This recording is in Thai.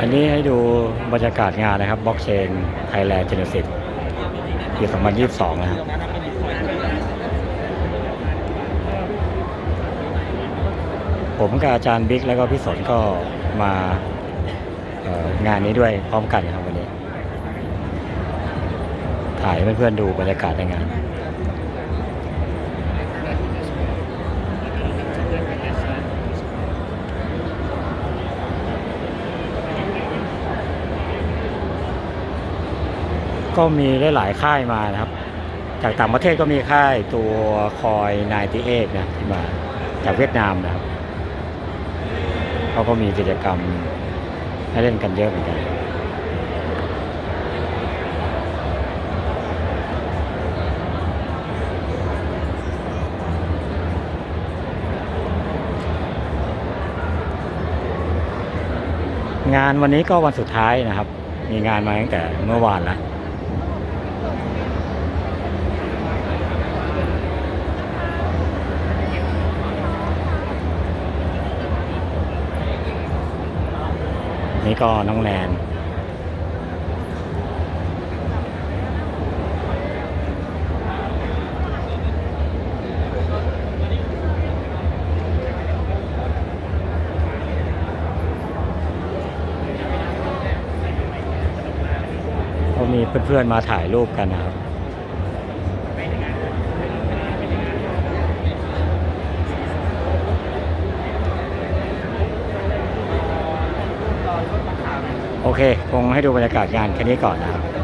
อันนี้ให้ดูบรรยากาศงานนะครับบล็อกเชนไทยแลนด์เจเนซิสปี 2022 นะครับผมกับอาจารย์บิ๊กแล้วก็พี่สนก็มางานนี้ด้วยพร้อมกันครับวันนี้ ถ่ายให้เพื่อนๆดูบรรยากาศในงาน ก็มีหลายๆค่ายมานะครับ จากต่างประเทศก็มีค่ายตัวคอย98นะที่มาจากเวียดนามนะครับเขาก็มีกิจกรรมให้เล่นกันเยอะเหมือนกันงานวันนี้ก็วันสุดท้ายนะครับ มีงานมาตั้งแต่เมื่อวานแล้ว นี่ก็น้องแนนมีเพื่อนๆมาถ่ายรูปกันนะครับ โอเค คงให้ดูบรรยากาศงานแค่นี้ก่อนนะครับ